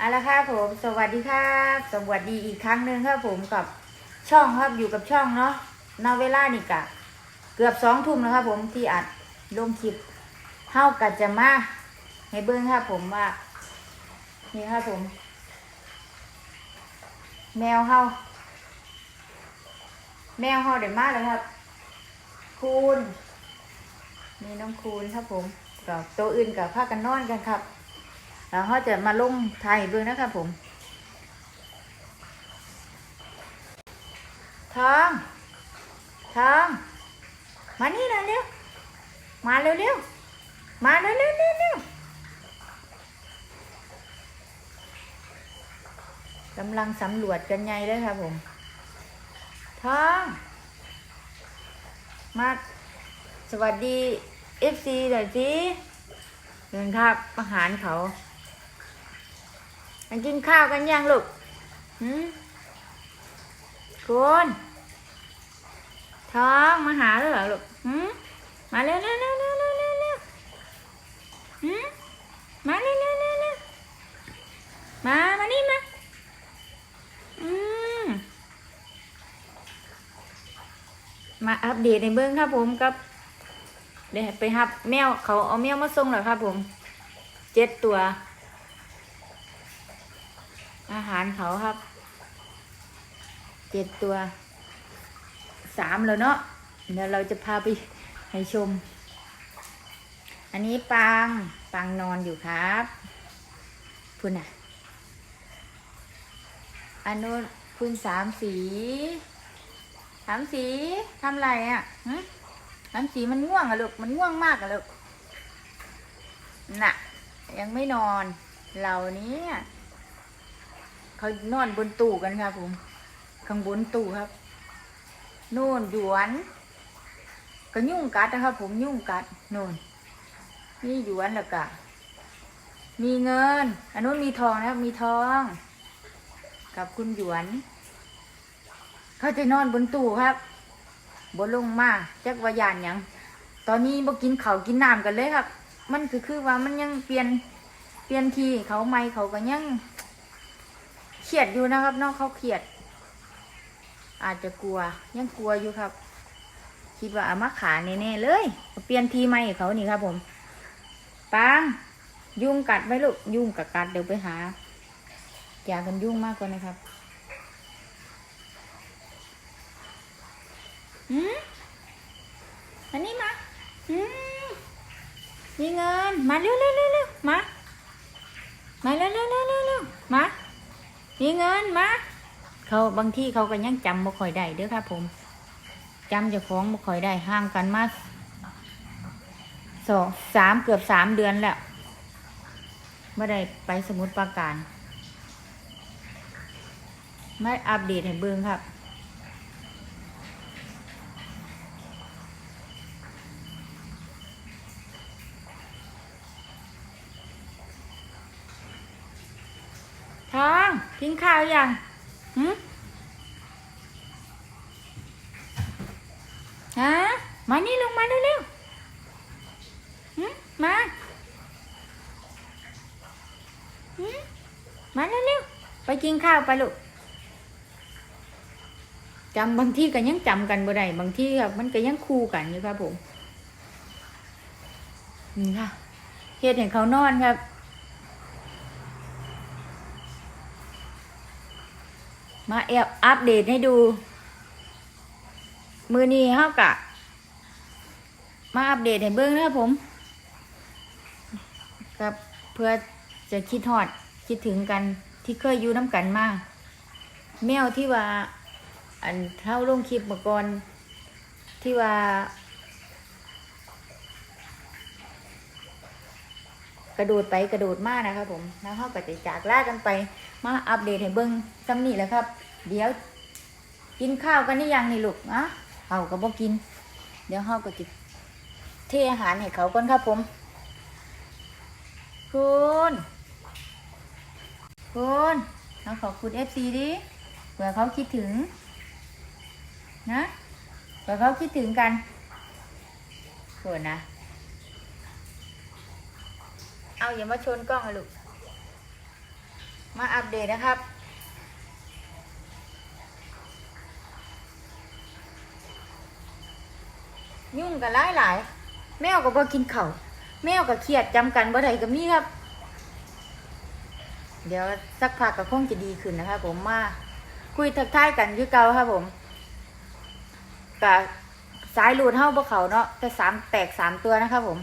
เอาละครับผม สวัสดีครับสวัสดีอีกครั้งหนึ่งครับผมกับช่องครับอยู่กับช่องเนาะณเวลานี่กะ เกือบสองทุ่มแล้วครับผมที่อัดลงคลิปเฮากัจะมาให้เบิ้งครับผมว่า นี่ครับผม แมวเฮาแมวเฮาเดี๋ยวมากเลยครับ คูณนี่น้องคูณครับผมกับตัวอื่นกับพากันนอนกันครับ แล้วเขาจะมาลงไทยเบื้องนะครับผม ทองทองมานี่หน่อยเร็ว มาเร็วเร็วๆมาเร็วเร็วเร็วเร็วกำลังสำรวจกันไงเลยครับผม ทองมาสวัสดีเอฟซีหน่อยสิเดินครับอาหารเขา มันกินข้าวกันยังลูกหืมคุณท้องมาหาเลยเหรอลูกหืมมาเร็วเร็วเร็วเร็วเร็วเร็วเร็วหืมมาเร็วเร็วเร็วเร็วมา มานี่มา อืม มาอัปเดตในเบื้องครับผมกับเดี๋ยวไปหับแมวเขาเอาแมวมาส่งแล้วครับผม เจ็ดตัว อาหารเขาครับ เจ็ดตัว สามแล้วเนาะ เดี๋ยวเราจะพาไปให้ชม อันนี้ปางปางนอนอยู่ครับพุ่นอะ อันนู้นพุ่นสามสีสามสีทำไรอะหึน้ำสีมันง่วงอะลูก มันง่วงมากอะลูก น่ะ ยังไม่นอน เหล่านี้ เขานอนบนตู้กันครับผม ข้างบนตู้ครับนู่นหยวนก็ยุ่งกัดนะครับ ผมยุ่งกัดนู่นนี่หยวนแล้วก็มีเงิน อันนู้นมีทองนะครับ มีทอง กับคุณหยวน เขาจะนอนบนตู้ครับบลงมาจักวายานยังตอนนี้บ่กินเขากินน้ำกันเลยครับ มันคือคือว่ามันยังเปลี่ยนเปลี่ยนทีเขาไม่เขาก็ยัง รียดอยู่นะครับเนอกเขาเครียด อาจจะกลัว ยังกลัวอยู่ครับ คิดว่าอามาขาแน่ๆเลย เปลี่ยนทีใหม่เขานี่ครับ ผมปางยุ่งกัดไหมลูกยุ่งกัดกัดเดี๋ยวไปหาอย่ากันยุ่งมากกว่านะครับอืมอันนี้มาอืมมีเงิน มาเร็วเร็วเร็วเร็วมาเร็วเร็วเร็วเร็วเร็วมา มีเงินมาเขาบางที่เขาก็ยังจำบ่ค่อยได้เด้อครับผมจำจะฟ้าของบ่ค่อยได้ห่างกันมาสองสามเกือบสามเดือนแล้วไม่ได้ไปสมุดปราการ ไม่อัปเดตให้เบิ้งครับ ทอง กินข้าวยังหืมฮะมานี่ลงมาเร็วๆหืมมาหืมมาเร็วๆไปกินข้าวไปลูกจำบางที่ก็ยังจำกันบ่ได้บางที่มันก็ยังคู่กันอยู่ครับผมนี่ค่ะเฮ็ดให้เขานอนครับ มาแอบอัปเดตให้ดู มือนี้เฮากะ มาอัปเดตให้เบิ้งนะครับผมกับเพื่อจะคิดฮอดคิดถึงกันที่เคยอยู่น้ำกันมาแมวที่ว่า อันเท่าลงคลิปเมื่อก่อนที่ว่า กระโดดไปกระโดดมานะครับผมแล้วเขาก็จะจากลากันไปมาอัปเดตให้เบิ้งซ้ำนี่แหละครับ เดี๋ยวกินข้าวกันนี่ยังนี่ลูกอะเขาก็บอกกิน เดี๋ยวเขาก็จะเทอาหารให้เขาก่อนครับผม คุณคุณเราขอบคุณเอฟซีดิเผื่อเขาคิดถึง นะเผื่อเขาคิดถึงกันเผื่อนะ เอาอย่ามาชนกล้องอะลูก มาอัปเดตนะครับ ยุ่งกันหลายหลาย แมวก็บ่กินเข้าแมวก็เครียดจำกันบ่ได้ก็มีครับ เดี๋ยวสักพักก็คงจะดีขึ้นนะครับผมมาคุยทักทายกันคือเก่าครับผมกับสายรูดเฮาบ่เขาเนาะแต่สามแตกสามตัวนะครับผม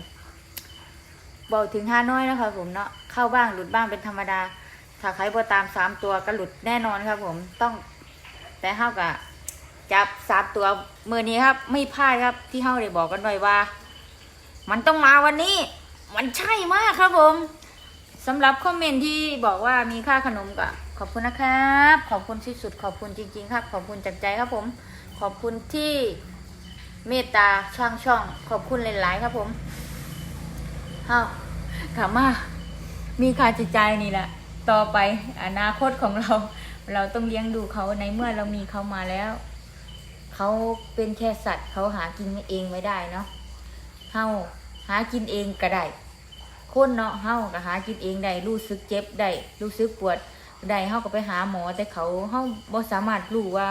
บอกถึงห้าน้อยนะครับผมเนาะเข้าบ้างหลุดบ้างเป็นธรรมดา ถ้าใครบ่ตามสามตัวก็หลุดแน่นอนครับ ผมต้องแต่เฮากับจับสามตัวมือนี้ครับ ไม่พลาดครับที่เฮาได้บอกกันไว้ว่า มันต้องมาวันนี้ มันใช่มากครับผมสำหรับคอมเมนต์ที่บอกว่ามีค่าขนมก็ขอบคุณนะครับ ขอบคุณที่สุดขอบคุณจริง ๆ ครับ ขอบคุณจากใจครับผม ขอบคุณที่เมตตาช่างช่อง ขอบคุณหลายๆครับผม เฮากลับมามีค่าจิตใจนี่แหละ ต่อไปอนาคตของเรา เราต้องเลี้ยงดูเขาในเมื่อเรามีเขามาแล้ว เขาเป็นแค่สัตว์เขาหากินเองไม่ได้เนาะเฮาหากินเองก็ได้คนเนาะเฮาก็หากินเองได้รู้สึกเจ็บได้รู้สึกปวดได้เฮาก็ไปหาหมอ แต่เขาเฮาบ่สามารถรู้ว่า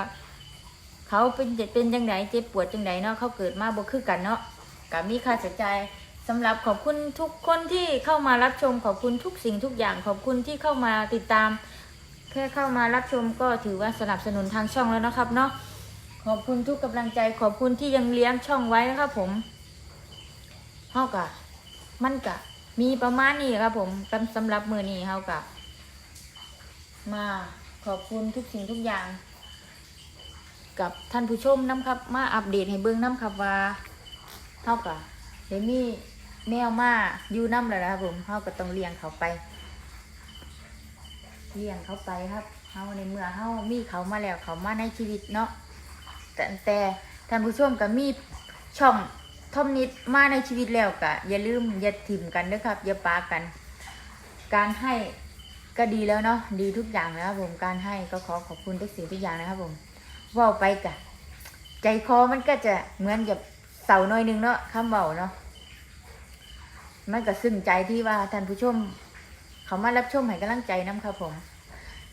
เขาเป็นเป็นจังไดเจ็บปวดจังไดเนาะเขาเกิดมาบ่คือกันเนาะก็มีค่าใช้จ่าย สำหรับขอบคุณทุกคนที่เข้ามารับชมขอบคุณทุกสิ่งทุกอย่างขอบคุณที่เข้ามาติดตาม แค่เข้ามารับชมก็ถือว่าสนับสนุนทางช่องแล้วนะครับเนาะขอบคุณทุกกำลังใจขอบคุณที่ยังเลี้ยงช่องไว้นะครับผมเฮากะมันกะ มีประมาณนี้ครับผมสำหรับมือนี้เฮากะ มาขอบคุณทุกสิ่งทุกอย่าง กับท่านผู้ชมน้ำครับ มาอัปเดตให้เบิ้องน้ำครับว่าเฮากะเดมี่ แมวมาอยู่น้ำแล้วนะครับผมเฮาก็ต้องเลี้ยงเขาไป เลี้ยงเขาไปครับเฮาในเมื่อเฮามีเขามาแล้วเขามาในชีวิตเนาะแต่แต่ท่านผู้ชมก็มีช่องทอมนิดมาในชีวิตแล้วก็อย่าลืมอย่าถิ่มกันด้วยครับ อย่าปากัน การให้ก็ดีแล้วเนาะดีทุกอย่างแล้วครับผมการให้ก็ขอขอบคุณทุกสิ่งทุกอย่างนะครับผมว่าไปกะ ใจคอมันก็จะเหมือนกับเสาหน่อยนึงเนาะคำเบาเนาะ มันก็ซึ้งใจที่ว่าท่านผู้ชม เขามารับชมให้กำลังใจน้ำครับผม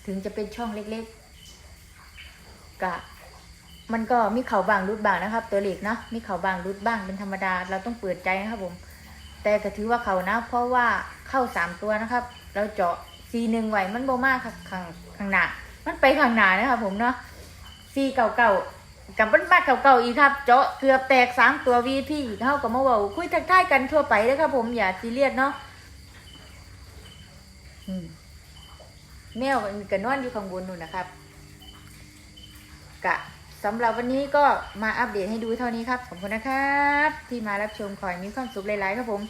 ถึงจะเป็นช่องเล็กๆกะมันก็มีเข่าบางรุดบางนะครับ ตัวเล็กเนาะมีเข่าบางรุดบ้างเป็นธรรมดา เราต้องเปิดใจนะครับผม แต่ก็ถือว่าเขานะ เพราะว่าเข้าสามตัวนะครับ เราเจาะซีหนึ่งไหวมันโบมากค่ะข้างข้างหน้ามันไปข้างหน้านะครับผมเนาะซีเก่าเก่าๆ กับมันมากเก่าเก่าๆอีกครับ เจาะเกือบแตกสามตัววีพี่เท่ากับมาเว่าคุยทักทายกันทั่วไปนะครับ ผมอย่าซีเรียสเนาะแมวมันนอนอยู่ข้างบนนู่นนะครับ กะสำหรับวันนี้ก็มาอัปเดตให้ดูเท่านี้ครับขอบคุณนะครับ ที่มารับชมขอให้มีความสุขหลายๆครับผม